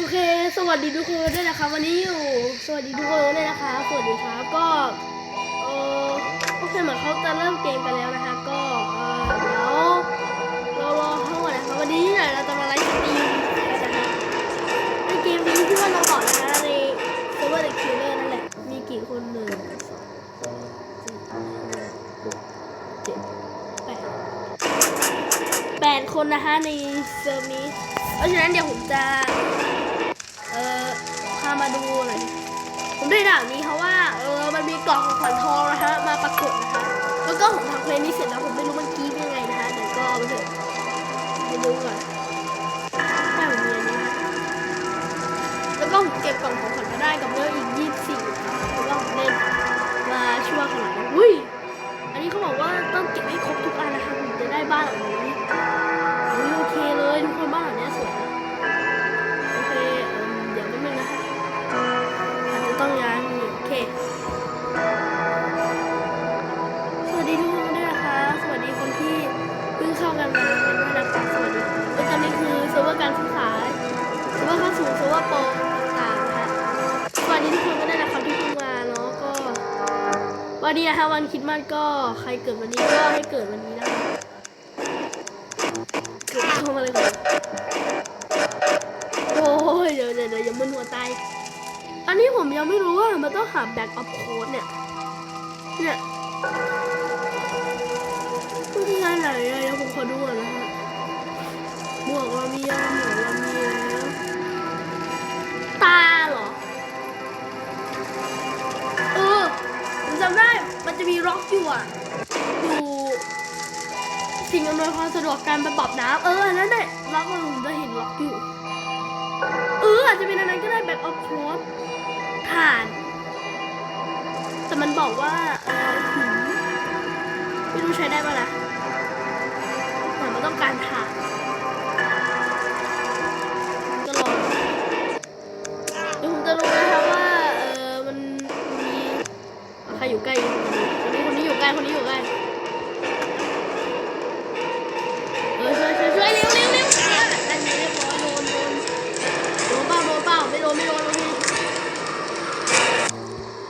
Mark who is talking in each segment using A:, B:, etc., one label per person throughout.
A: โอเค สวัสดีทุกคนด้วยนะคะ วันนี้อยู่ สวัสดีทุกคนด้วยนะคะ สวัสดีครับก็เออโอเคเหมือนเขาจะเริ่มเกมกันแล้วนะคะ ก็เออเดี๋ยวรารอเข้าก่อนนะคะวันนี้เนี่ยเราจะมาไลฟ์สตรีมนะคะในเกมนี้ที่ว่าเราบอกนะคะในเซิร์ฟเวอร์เด็กคิลเลอร์นั่นแหละ มีกี่คนหนึ่งสองสามสี่ห้าหกเจ็ดแปดแปดคนนะคะในเซิร์ฟนี้ เพราะฉะนั้นเดี๋ยวผมจะามาดูหน่อยผมได้ด่านนี้เพราะว่าเออมันมีกล่องของขวัญทองนะคะมาปรากฏนะคะแล้วก็ผมทำเพลงนี้เสร็จแล้วผมไม่รู้มันกี้ยังไงนะคะเดี๋ยวก็ไปเถอะไปดูก่อนได้ผมมีอันนี้นะแล้วก็ผมเก็บกล่องของขวัญมาได้กับเมื่ออีก นนี้นะคะวันคริดมากก็ใครเกิดวันนี้ก็ให้เกิดวันนี้ ล็อกอยู่อะอยู่สิ่งอำนวยความสะดวกการประกอบน้ำเอออันนั่นแหละล็อกมันผมจะเห็นล็อกอยู่ เอออาจจะเป็นอันนั้นก็ได้แบบออฟคลอสฐาน แต่มันบอกว่าเออหินไม่รู้ใช้ได้ปะนะเหมือนมันต้องการฐานก็ลองเดี๋ยวผมจะรู้นะคะว่าเออมันมีใครอยู่ใกล้ คนนี้คนนี้อยู่กล้คนนี้อยู่ใกล้เออช่วยช่วยช่วยเร็วเร็วเร็วอันนี้เรียบร้อยโดนโดนโดนเปล่าโดนเปล่าไม่โดนไม่โดนโ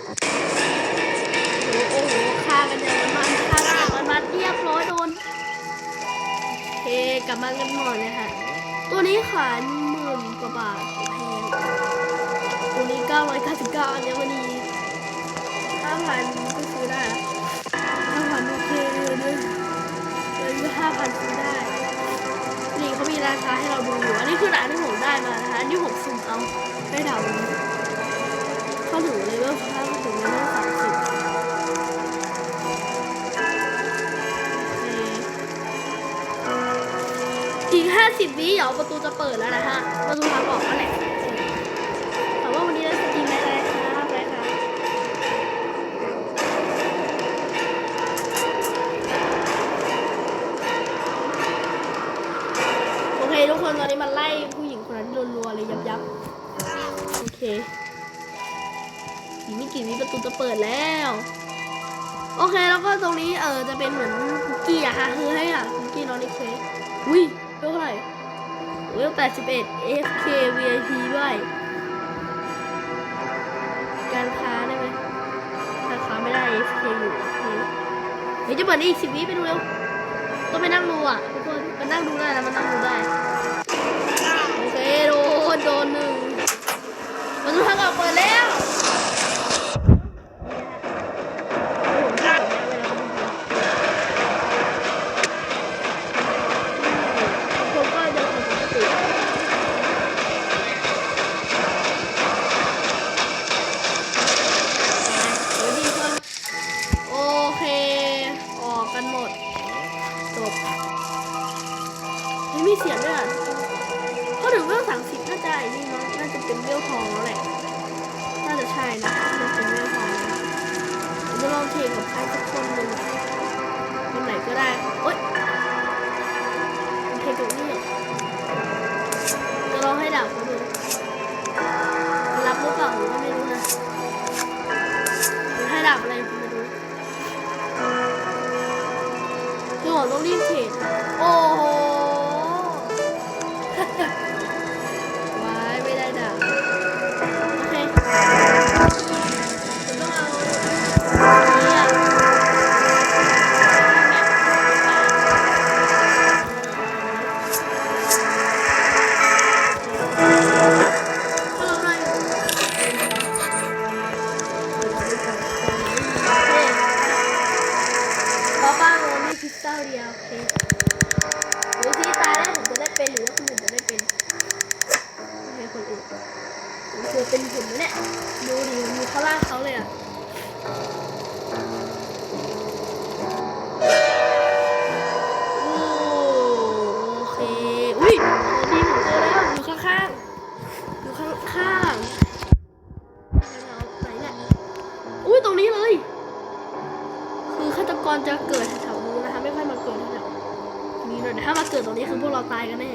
A: อเคโอ้โหโอ้โหฆ่ากันอย่างมันฆ่ากันอย่างมันมันเรียบร้อยโดนโอเคกลับมากันหน่อยนะคะตัวนี้ขายหมื่นกว่าบาทแพงตัวนี้999อันเนี้ยวันนี้5,000 ดี๋ยว5,000ซื้อได้ นี่เขามีราคาให้เราดูอยู่ อันนี้คือร้านที่ผมได้มานะคะ อันนี้ผมซุ่มเอาได้ดาวนี้เข้าถึงเลเวล5เข้าถึงเลเวล30โอเคอีก50วิเดี๋ยวประตูจะเปิดแล้วนะฮะประตูทางออกนั่นแหละ คนตอนนี้มันไล่ผู้หญิงคนนั้นรัวๆเลยยับยับโอเคอีกไม่กี่วิประตูจะเปิดแล้ว โอเคแล้วก็ตรงนี้เออจะเป็นเหมือนคุกกี้อะค่ะคือให้อะคุกกี้นอนในเควสอุ้ยเท่าไหร่เวล81 AFK VIP ด้วย การค้าได้ไหมการค้าไม่ได้ FK อยู่โอเคเดี๋ยวจะเปิดอีกสิบวิไปดูเร็วต้องไปนั่งดูอะทุกคนมานั่งดูได้นะมานั่งดูได้ โดนหนึ่งมันทางออกเปิดแล้ว กิดแถวนู้นนะคะไม่ค่อยมาเกิดแถวนี้เลยแต่ถ้ามาเกิดตรงนี้คือพวกเราตายกันแน่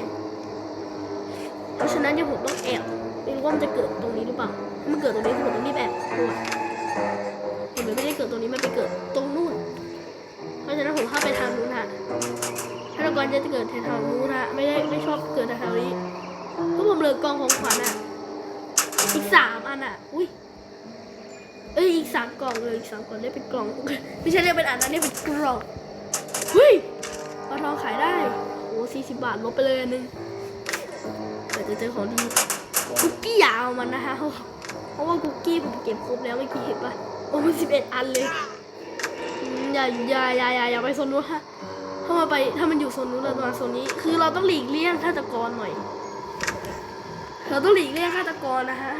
A: เพราะฉะนั้นเดี๋ยวผมต้องแอบไม่รู้ว่ามันจะเกิดตรงนี้หรือเปล่าถ้ามันเกิดตรงนี้คือผมต้องรีบแอบตัวเห็นไหมไม่ได้เกิดตรงนี้มันไปเกิดตรงนู่น เพราะฉะนั้นผมเข้าไปทางนู้นฮะฆาตกรจะเกิดแถวนู้นฮะไม่ได้ไม่ชอบเกิดแถวนี้เพราะผมเหลือกองของขวัญอะอีกสามอันอะ อุ้ย เอ้ยอีกสามกล่องเลยอีกสามกล่องได้เป็นกล่อง ไม่ใช่เรียกเป็นอันนั้นเรียกเป็นกล่องเฮ้ยปลาทองขายได้โอ้สี่สิบบาทลบไปเลยนึงแต่จะเจอของดีคุกกี้ยาวมันนะคะเพราะว่าคุกกี้ผมเก็บครบแล้วเมื่อกี้เห็นปะโอ้สิบเอ็ดอันเลยอืมอย่าอย่าอย่าอย่าอย่าไปโซนนู้นฮะถ้ามาไปถ้ามันอยู่โซนนู้นเรามาโซนนี้ คือเราต้องหลีกเลี่ยงฆาตกรหน่อย เราต้องหลีกเลี่ยงฆาตกรนะฮะ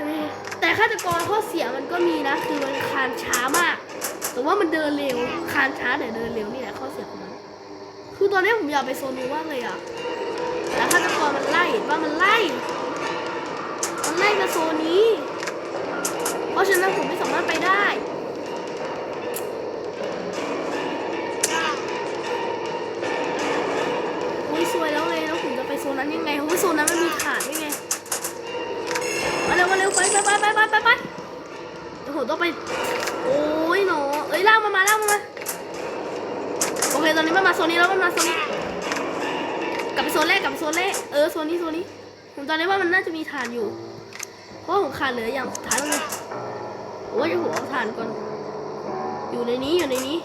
A: แต่ฆาตกรข้อเสียมันก็มีนะคือมันคานช้ามาก แต่ว่ามันเดินเร็วคานช้าแต่เดินเร็วนี่แหละข้อเสียของมันคือตอนนี้ผมอยากไปโซนนู้นมาเลยอะแต่ฆาตกรมันไล่ว่ามันไล่มันไล่มาโซนนี้ เพราะฉะนั้นผมไม่สามารถไปได้อุ้ยสวยแล้วไงแล้วผมจะไปโซนนั้นยังไงเพราะว่าโซนนั้นมันมีฐานยังไง ไปไปไปไปไปไปไปเดี๋ยวผมต้องไป โอ้ยหนอเอ้ยล่ามามาล่ามามาโอเคตอนนี้มันมาโซนนี้แล้วมันมาโซนนี้กลับไปโซนแรกกลับไปโซนแรกเออโซนนี้โซนนี้ผมตอนนี้ว่ามันน่าจะมีฐานอยู่ เพราะผมขาดเหลืออย่างสุดท้ายแล้วไงโอ้ยเดี๋ยวเอาฐานก่อน อยู่ในนี้อยู่ในนี้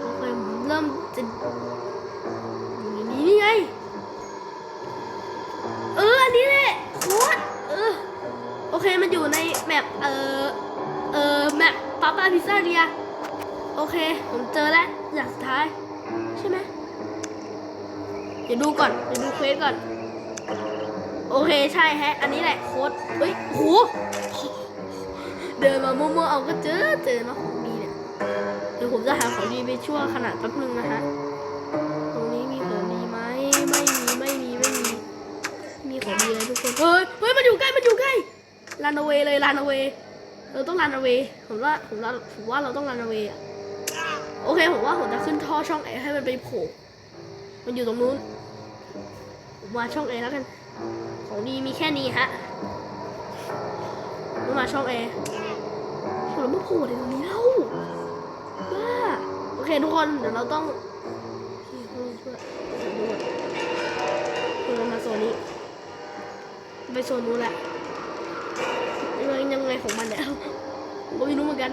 A: โอเคเริ่มจะ เคมันอยู่ในแมปเออเออแมปปาปาพิซซ่าเรียโอเค ผมเจอแล้วอย่างสุดท้าย ใช่ไหมเดี๋ยวดูก่อนเดี๋ยวดูเควสก่อน โอเคใช่ฮะ อันนี้แหละโค้ดเฮ้ยโหเดินมามั่วๆเอาก็เจอเจอเนาะของดีเนี่ยเดี๋ยวผมจะหาของดีไปชั่วขนาดแป๊บนึงนะฮะตรงนี้มีของดีไหมไม่มีไม่มีไม่มี มีของดีเลยทุกคนเฮ้ยเฮ้ยมันอยู่ใกล้มันอยู่ใกล้ รันเอาเวเลยรันเอาเวเราต้องรันเอาเวผมว่าผมว่าผมว่าเราต้องรันเอาเวอะโอเคผมว่าผมจะขึ้นท่อช่องเอให้มันไปโผล่มันอยู่ตรงนู้นผมมาช่องเอแล้วกัน ของดีมีแค่นี้ฮะผมมาช่องเอเราไม่โผล่ในตรงนี้แล้วบ้าโอเคทุกคนเดี๋ยวเราต้องคือมาโซนนี้ไปโซนนู้นแหละ ยังไงของมันเนี่ยผมก็ไม่รู้เหมือนกัน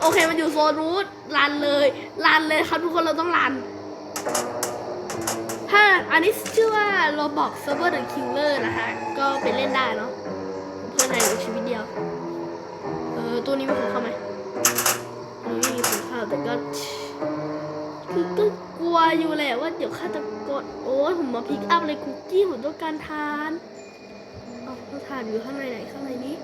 A: โอเคมันอยู่โซนนู้นรันเลยรันเลยครับทุกคนเราต้องรันถ้าอันนี้ชื่อว่า Roblox Server the Killer นะคะก็ไปเล่นได้เนาะเพื่อนในชีวิตเดียว เออตัวนี้ม่คนเข้าไหมนี่มีคนเข้าแต่ก็คือก็กลัวอยู่แหละว่าเดี๋ยวฆาตกรโอ้ยผมมาพิกอัพเลยคุกกี้ผมต้องการทานานอยู่ข้างในไหนข้างในนี้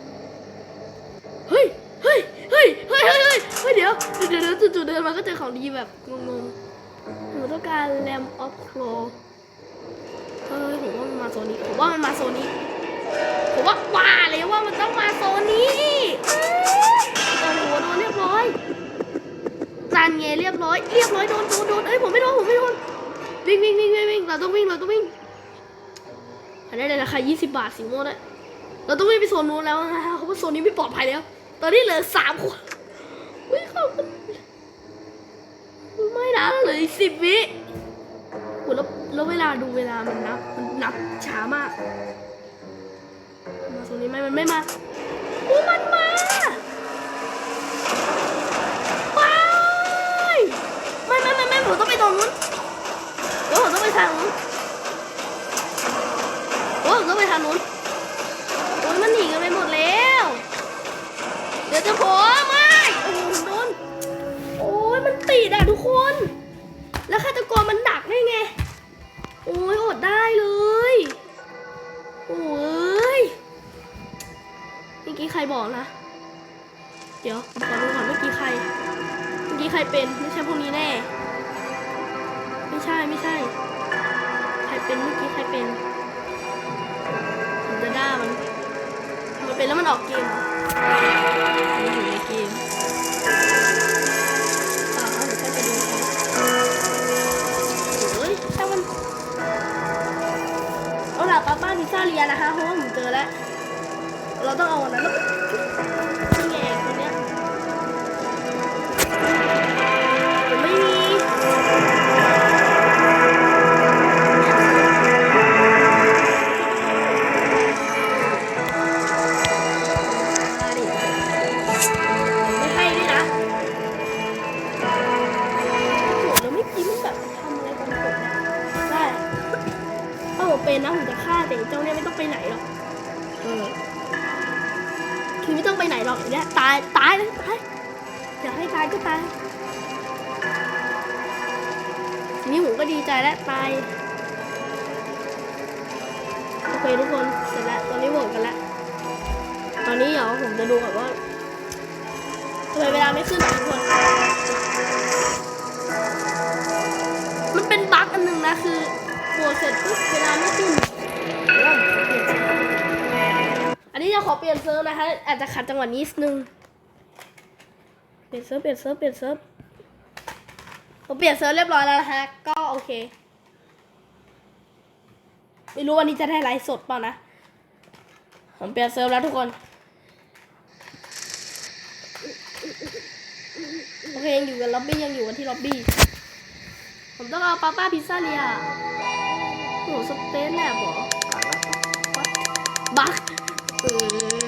A: เฮ้ย เฮ้ย เฮ้ย เฮ้ย เฮ้ย เฮ้ย เดี๋ยว เดี๋ยวจู่ๆเดินมาก็เจอของดีแบบงงๆผมต้องการแรมออฟโครเฮ้ยผมว่ามันมาโซนนี้ผมว่ามันมาโซนนี้ผมว่าว่าเลยว่ามันต้องมาโซนนี้เอ้ยโอ้โหโดนเรียบร้อยจานเงเรียบร้อย เรียบร้อยโดนโดนโดนเอ้ยผมไม่โดนผมไม่โดนวิ่งวิ่งวิ่งวิ่งเราต้องวิ่งเราต้องวิ่งอันนี้เลยราคา 20 บาทสีม่วงด้วย เราต้องวิ่ไปโซนนู้นแล้วนะฮะเพราะว่าโซนนี้ไม่ปลอดภัยแล้ว ตอนนี้เหลือสามคนวิ่งเขาไม่นะเหลืออีกสิบวิโหแล้วแล้วเวลาดูเวลามันนับ มันนับช้ามาก มาโซนนี้ไหมมันไม่มาโอ้มันมาว้ายไม่ไม่ไม่ไม่ผมต้องไปตรงนู้นเดี๋ยวผมต้องไปทางนู้นโอ้ผมต้องไปทางนู้น ซาเรียนะคะเพราะว่าผมเจอแล้ว เราต้องเอาอันนั้นแล้วนี่ไงคนเนี้ย อยากให้ตายก็ตายทีนี้ผมก็ดีใจแล้วตายโอเคทุกคนเสร็จแล้วตอนนี้โหวตกันแล้วตอนนี้เดี๋ยวผมจะดูก่อนว่าทำไมเวลาไม่ขึ้นทุกคน มันเป็นบั๊กอันหนึ่งนะคือโหวตเสร็จปุ๊บเวลาไม่ขึ้นอันนี้จะขอเปลี่ยนเซิร์ฟนะคะอาจจะขัดจังหวะนิดนึง เปลี่ยนเซิร์ฟเปลี่ยนเซิร์ฟเปลี่ยนเซิร์ฟผมเปลี่ยนเซิร์ฟเรียบร้อยแล้วนะคะก็โอเค ไม่รู้วันนี้จะได้ไลฟ์สดเปล่านะ ผมเปลี่ยนเซิร์ฟแล้วทุกคน โอเคยังอยู่กันล็อบบี้ยังอยู่กันที่ล็อบบี้ ผมต้องเอาป้าป้าพิซซ่าเรียโหสเปซแลบเหรอบักเออ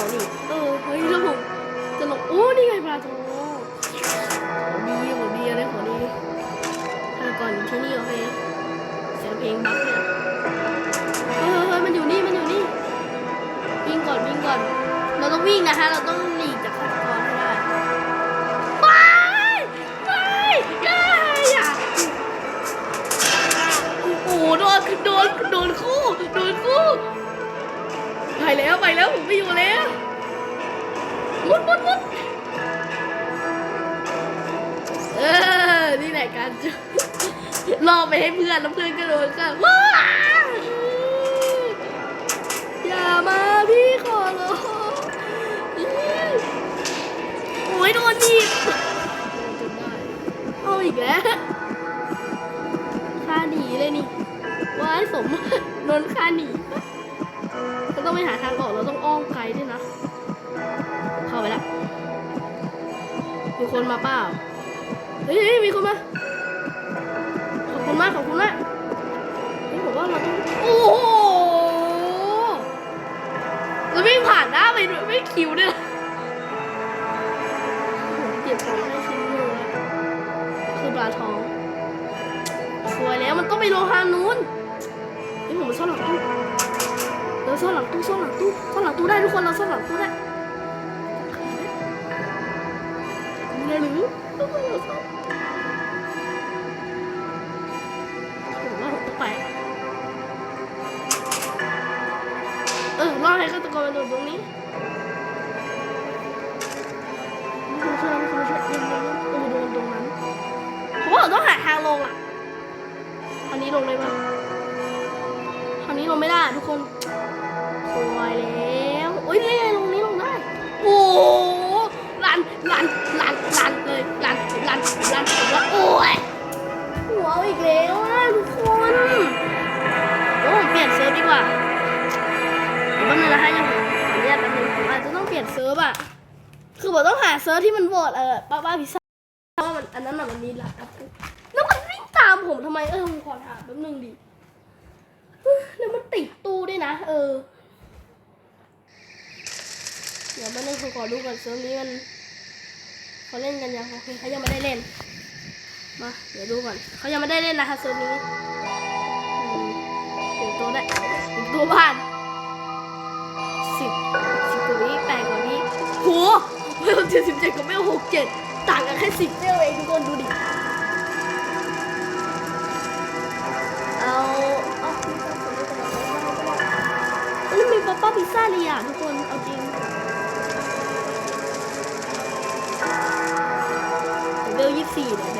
A: อนี่ เออ เฮ้ยแล้วผมจะลงโอ้ นี่ไงปลาโถของดีของดีอะไรของดีถ้าก่อนอยู่ที่นี่โอเคเสียงเพลงบักเนี่ยเฮ้ยเฮ้ยมันอยู่นี่ มันอยู่นี่ วิ่งก่อน วิ่งก่อน เราต้องวิ่งนะคะ เราต้อง ล่อไปให้เพื่อนแล้วเพื่อนก็โดนกันว้าอย่ามาพี่ขอร้องโอ้ยโดนดีบจนได้เอาอีกแล้วฆ่าหนีเลยนี่ว้ายสมโดนฆ่าหนีเราต้องไปหาทางออกเราต้องอ้อมไกลด้วยนะ เข้าไปละมีคนมาเปล่า เฮ้ยเฮ้ยมีคนมา มากขอบคุณมากเฮ้ผมว่าเราต้องโอ้โหแล้ววิ่ผ่านหน้าไปด้วยไม่คิวด้วยนะผมเก็บของให้ชิ้นหนึงแล้วคือปลาทอง สวยแล้วมันต้องไปโลหานู้นนี่ผมมาซ่อนหลังตู้เราซ่อนหลังตู้ซ่อนหลังตู้ซ่อนหลังตู้ได้ทุกคนเราซ่อนหลังตู้ได้มีอะไรหรือ จจะต้องเปลี่ยนเซิร์ฟอะคือผมต้องหาเซิร์ฟที่มันโหวตเออป้าป้าพิซซ่าเพราะว่ามันอันนั้นมันมีหลักอัพแล้วมันวิ่งตามผมทำไมเออผมขอถามแป๊บนึงดิเฮ้ยแล้วมันติดตู้ด้วยนะ เออ เดี๋ยวแป๊บนึงผมขอดูก่อนเซิร์ฟนี้มันเขาเล่นกันยังโอเคเขายังไม่ได้เล่น มา เดี๋ยวดูก่อนเขายังไม่ได้เล่นนะคะโซนนี้อืมเปลี่ยนตัวได้เปลี่ยนตัวบ้านสิบ ลเจ็ดสิบเจ็ดกับเวลหกเจ็ดต่างกันแค่สิบเวลเองทุกคนดูดิ เอาเอาพิซซ่าคนนี้ก่อนแล้วมีป๊อปป้าพิซซ่าเลยอะทุกคน เอาจริงเวลยี่สี่เนี่ย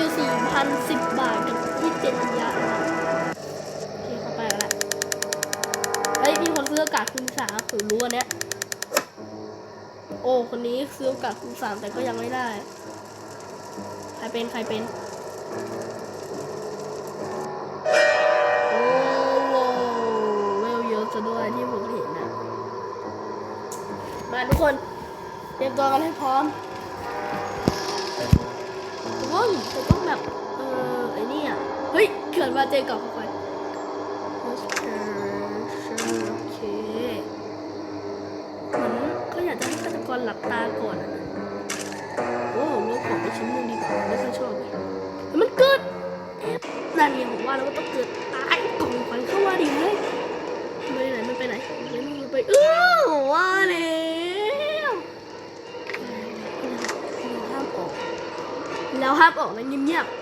A: มมีตังค์อยู่สี่พันสิบบาทกับยี่สิบเจ็ดอัญญาโอเคเข้าไปแล้วแหละเฮ้ยมีคนซื้อโอกาสคูณสามผมรู้อันเนี้ยโอ้คนนี้ซื้อโอกาสคูณสามแต่ก็ยังไม่ได้ ใครเป็นใครเป็นโอ้โหเวลเยอะซะด้วยที่ผมเห็นนะมาทุกคนเตรียมตัวกันให้พร้อม มาเจอกับเขาไปโอเคเหมือนเขาอยากจะให้ฆาตกรหลับตาก่อน โอ้เราขอไปชิ้นหนึงดีกว่าไม่ค่อยชอบเลยแต่มันเกิดเอ๊ะนั่นไงผมว่าเราก็ต้องเกิดตายกล่องควันเข้าว่าดิเฮ้ยมันไปไหนมันไปไหนมันไปเออว่าแล้วห้ามออกแล้วห้ามออกนะเงียบๆ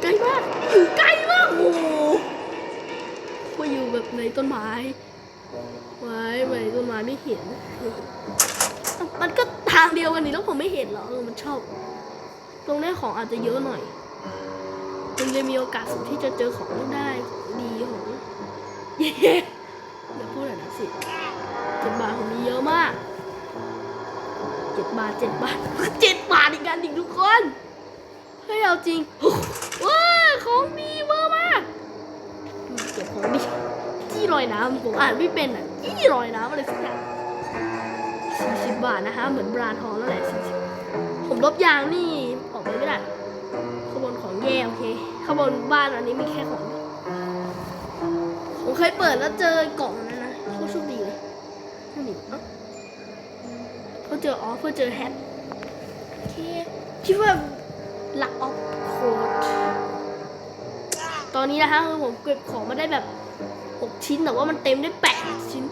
A: อยู่ใกลมากอยู่ใกลมากโอ้โหว่าอยู่แบบในต้นไม้ไว้ไว้ต้นไม้ไม่เห็น มันก็ทางเดียวกันนี่แล้วผมไม่เห็นหรอเออมันชอบ ตรงนี้ของอาจจะเยอะหน่อยมันเลยมีโอกาสสูงที่จะเจอของได้ของดีของเย้อย่าพูดแบบนั้นสิเจ็ดบาทของมีเยอะมากเจ็ดบาทเจ็ดบาทเจ็ดบาทอีกกันอีกทุกคนเฮ้ยเอาจริง ว้าของดีเยอะมากเก็บของดีจี้ลอยน้ำผมอ่านไม่เป็นอะจี้ลอยน้ำอะไรสักอย่างสี่สิบบาทนะคะเหมือนบราทองนั่นแหละสี่สิบผมลบยางนี่ออกไปไม่ได้ขบวนของแย่โอเคขบวนบ้านอันนี้มีแค่ของผมเคยเปิดแล้วเจอกล่องนั้นนะโคตรโชคดีเลยนั่นนี่เอ้าเขาเจอออฟเพื่อเจอแฮทโอเคคิดว่าหลักออฟโคด ตอนนี้นะคะคือผมเก็บของมาได้แบบหกชิ้นแต่ว่ามันเต็มได้แปดชิ้น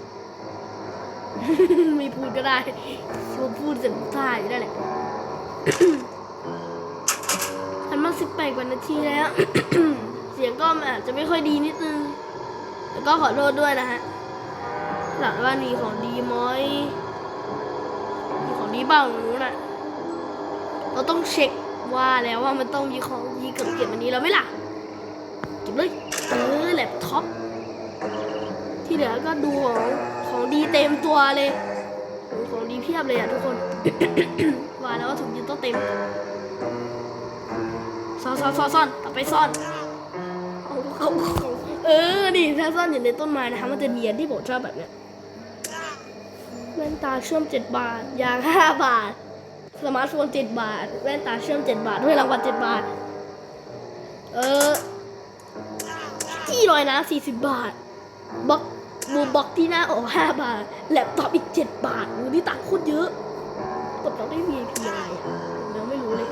A: ม่พูดก็ได้ชัวาพูดเสร็จท่าอยู่ได้แหละทันมาสิบแปดกว่านาทีแล้ว เสียงก็อาจจะไม่ค่อยดีนิดนึงแต่ก็ขอโทษด้วยนะฮะหลังว่ามีของดีไหมมีของดีบ้างนู้นน่ะ เราต้องเช็คว่าแล้วว่ามันต้องมีของดีเกับเก็บอันนี้แล้วไหมล่ะ ก็บเลยเออแล็ปท็อปที่เหลือก็ดูของของดีเต็มตัวเลยโอ้ของดีเพียบเลยอะทุกคนว่าแล้วว่าถุงยืนต้องเต็มซ่อนซ่อนซ่อนซ่อนต่อไปซ่อนเออาเอาเออนี่ถ้าซ่อนอยู่ในต้นไม้นะคะมันจะเนียนที่ผมชอบแบบเนี้ยแว่นตาเชื่อมเจ็ดบาทยางห้าบาท สมาร์ทโฟนเจ็ดบาท แว่นตาเชื่อมเจ็ดบาทด้วยรางวัลเจ็ดบาท เออ ที่ลอยน้ำสี่สิบบาทบล็อกบูบ็อกที่หน้าออกห้าบาท แล็ปท็อปอีกเจ็ดบาทโอ้นี่ต่างค์โคตรเยอะกดเราได้ VIP อะไรอะยังไม่รู้เลย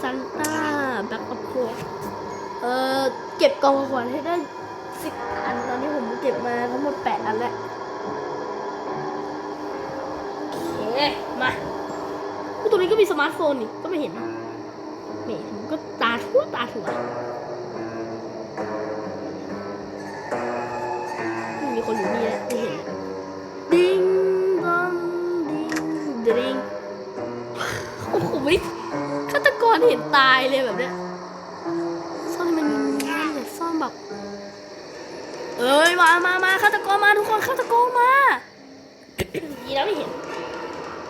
A: ซันต้าแบ็คอัพโคเออเก็บกองของขวัญให้ได้สิบอัน ตอนนี้ผมเก็บมาทั้งหมดแปดอันแล้วโอเค มาตรงนี้ก็มีสมาร์ทโฟนนี่ก็ไม่เห็นนะไม่เห็นผมก็ตาทั่วตาถั่ว มีคนอยู่นี่แหละไม่เห็นดิงดองดิงดิงโอ้โหไม่ฆาตกรเห็นตายเลยแบบเนี้ยซ่อนมันเนียนๆแบบซ่อนแบบ เอ้ยมามามาฆาตกรมาทุกคนฆาตกรมาดีแล้วไม่เห็น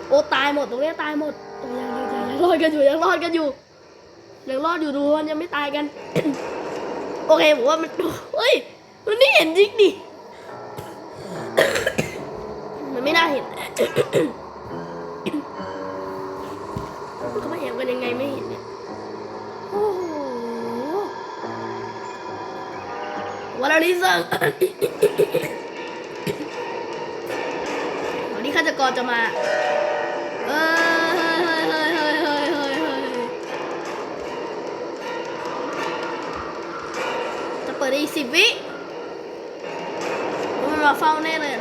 A: โอ้ตายหมดตรงนี้ตายหมดโอ้ยังยังยังรอดกันอยู่ยังรอดกันอยู่ยังรอดอยู่ทุกคนยังไม่ตายกัน โอเคผมว่ามันเฮ้ยมันไม่เห็นจริงดิ ไม่น่าเห็นเข้าไปเป็นยังไงไม่เห็นเนี่ยโอ้โหวันนี้สั่งวันนี้ฆาตกรจะมาเอ้ยเฮ้ยเฮ้ยเฮ้ยเฮ้ยเฮ้ยเฮ้ยจะเปิดอีกสิบวิมันมาเฝ้าแน่เลย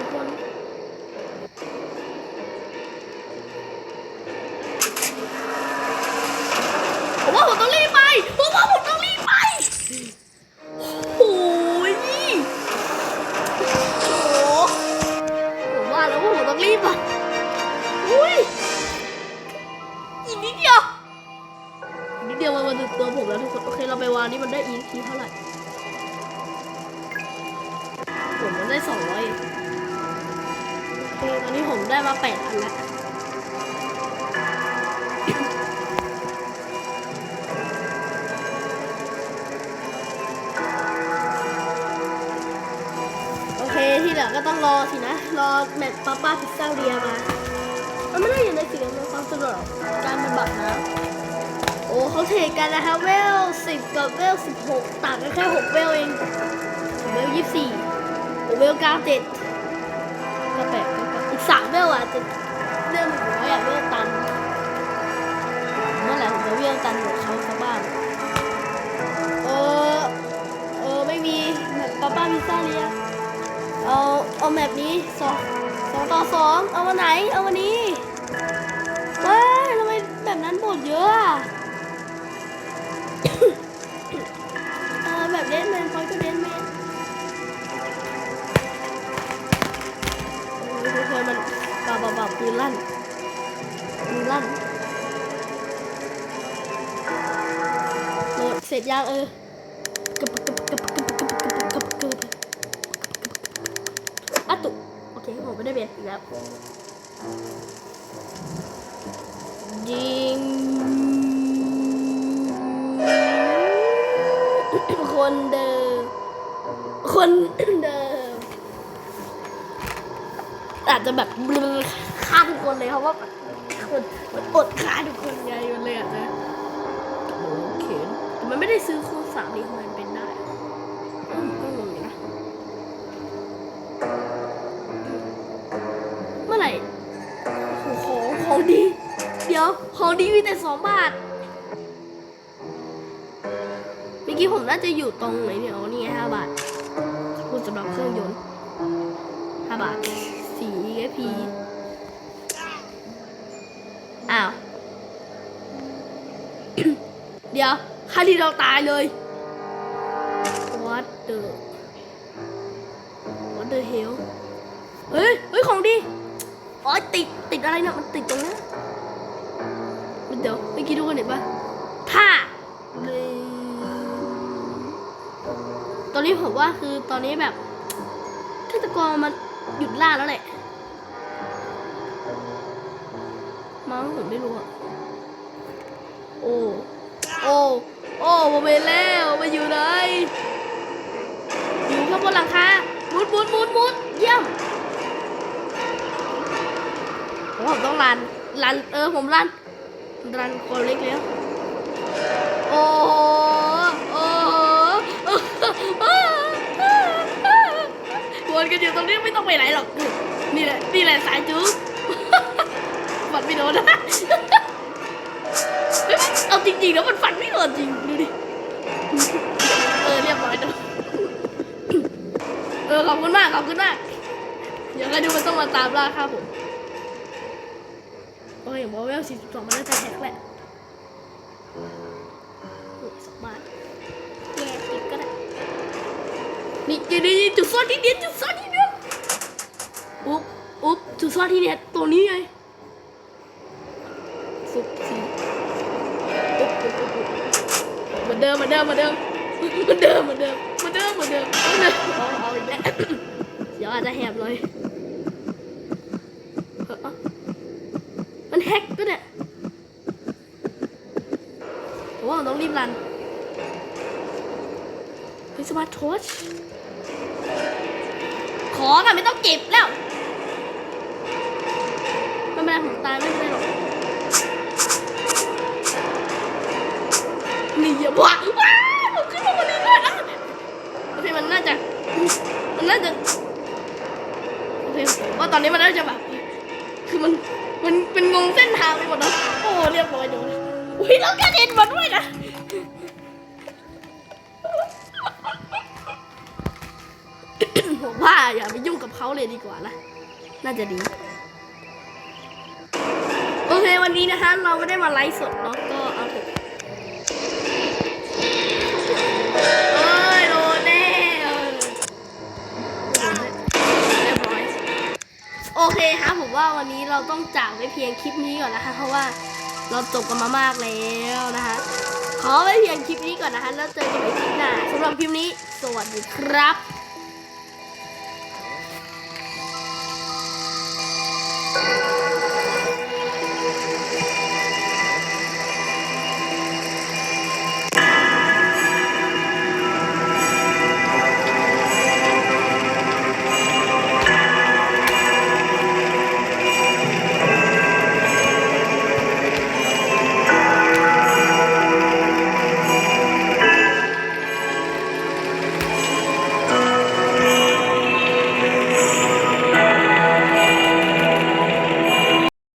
A: ก็แปดก็แปดอีกสามเวลอะจะเรื่องหนึ่งร้อยอะเวลตันเมื่อไหร่ผมจะเวลตันกับเขาสักบ้างเออเออไม่มีแบบป้าป้าพิซซ่าเรียเอาเอาแบบนี้สองสองต่อสองเอาวันไหนเอาวันนี้เว้ยทำไมแบบนั้นบทเยอะอะเออแบบเดนแมนพอยก็เดนาวปืนลันปืลันเสร็จยางเออกับกับกับกับกับกับกับอะตุโอเคผมไม่ได้เบสอีกแล้วยิงคนเดิมคนเดิมอาจจะแบบ ฆ่าทุกคนเลยเพราะว่าแบบคนมันอดฆ่าทุกคนไงมันเลยอาจจะโอเคแต่มันไม่ได้ซื้อคูณสามนี่ทำไมมันเป็นได้อืมก็งงอยู่นะเมื่อไหร่โอ้โหของของดี เดี๋ยวของดีมีแต่สองบาทเมื่อกี้ผมน่าจะอยู่ตรงไหนเนี่ยอ๋อนี่ไงห้าบาทขอบคุณสำหรับเครื่องยนต์ห้าบาทสี่ EXP อ้าว เดี๋ยวคารีเราตายเลย What the What the hell เฮ้ย เฮ้ย ของดีอ๋อติด ติดอะไรเนี่ย มันติดตรงนี้มันเดี๋ยวเมื่อกี้ทุกคนเห็นปะท่าตอนนี้ผมว่าคือตอนนี้แบบฆาตกรมันหยุดล่าแล้วแหละมั้งผมไม่รู้อะโอ้ โอ้โอ้มาเวแล้วมาอยู่ไหนอยู่ข้างบนหลังคามุดมุดมุดมุดเยี่ยมผมต้องรันรันเออผมรันรันคนเล็กแล้วโอ้โอ้วนกันอยู่ตรงนี้ไม่ต้องไปไหนหรอกนี่แหละนี่แหละสายจู๊ฝันไม่โดนนะ เอาจริงๆแล้วมันฝันไม่โดนจริง ดูดิ เออเรียบร้อยแล้วเออขอบคุณมากขอบคุณมาก เดี๋ยวก็ดูมันต้องมาตามล่าครับผมโอ้ยอย่างว่าเวลสี่สิบสองมันน่าจะแฮกแหละโอ้ยสองบาทแย่ติดก็ได้ นี่นี่นี่จุดซ่อนที่เนี้ยจุดซ่อนที่เนี้ยอุ๊บอุ๊บจุดซ่อนที่เนี้ยตัวนี้ไง มือนเดิมเหมือนเดิมเหมือนเดิมเหมือนเดิมเหมือนเดิมเหมือนเดิมเหมือนเดิมเหมือนเดิมเอาเอาอีกแล้วเดี๋ยวอาจจะแหบเลยมันแฮกก็เนี่ยผมว่าต้องรีบรันเฮ้ยสมาร์ททอชของอะไม่ต้องเก็บแล้วไม่เป็นไรผมตายไม่เป็นไรหรอก ว้าวว้าขึ้นมาบนนี้ด้วยนะโอเคมันน่าจะมันน่าจะโอเคว่าตอนนี้มันน่าจะแบบคือมันมันเป็นงงเส้นทางไปหมดแล้วโอ้เรียบร้อยโดนอุ้ยแล้วกระเด็นมาด้วยนะผมว่าอย่าไปยุ่งกับเขาเลยดีกว่านะน่าจะดี โอเควันนี้นะคะ เราไม่ได้มาไลฟ์สดเนาะก็เอาเถอะ เอ้ยโดนแน่เอเรียบร้อยโอเคครับผมว่าวันนี้เราต้องจากไว้เพียงคลิปนี้ก่อนนะคะ เพราะว่าเราจบกันมามากแล้วนะคะ ขอไว้เพียงคลิปนี้ก่อนนะคะ แล้วเจอกันใหม่คลิปหน้าสำหรับคลิปนี้ สวัสดีครับ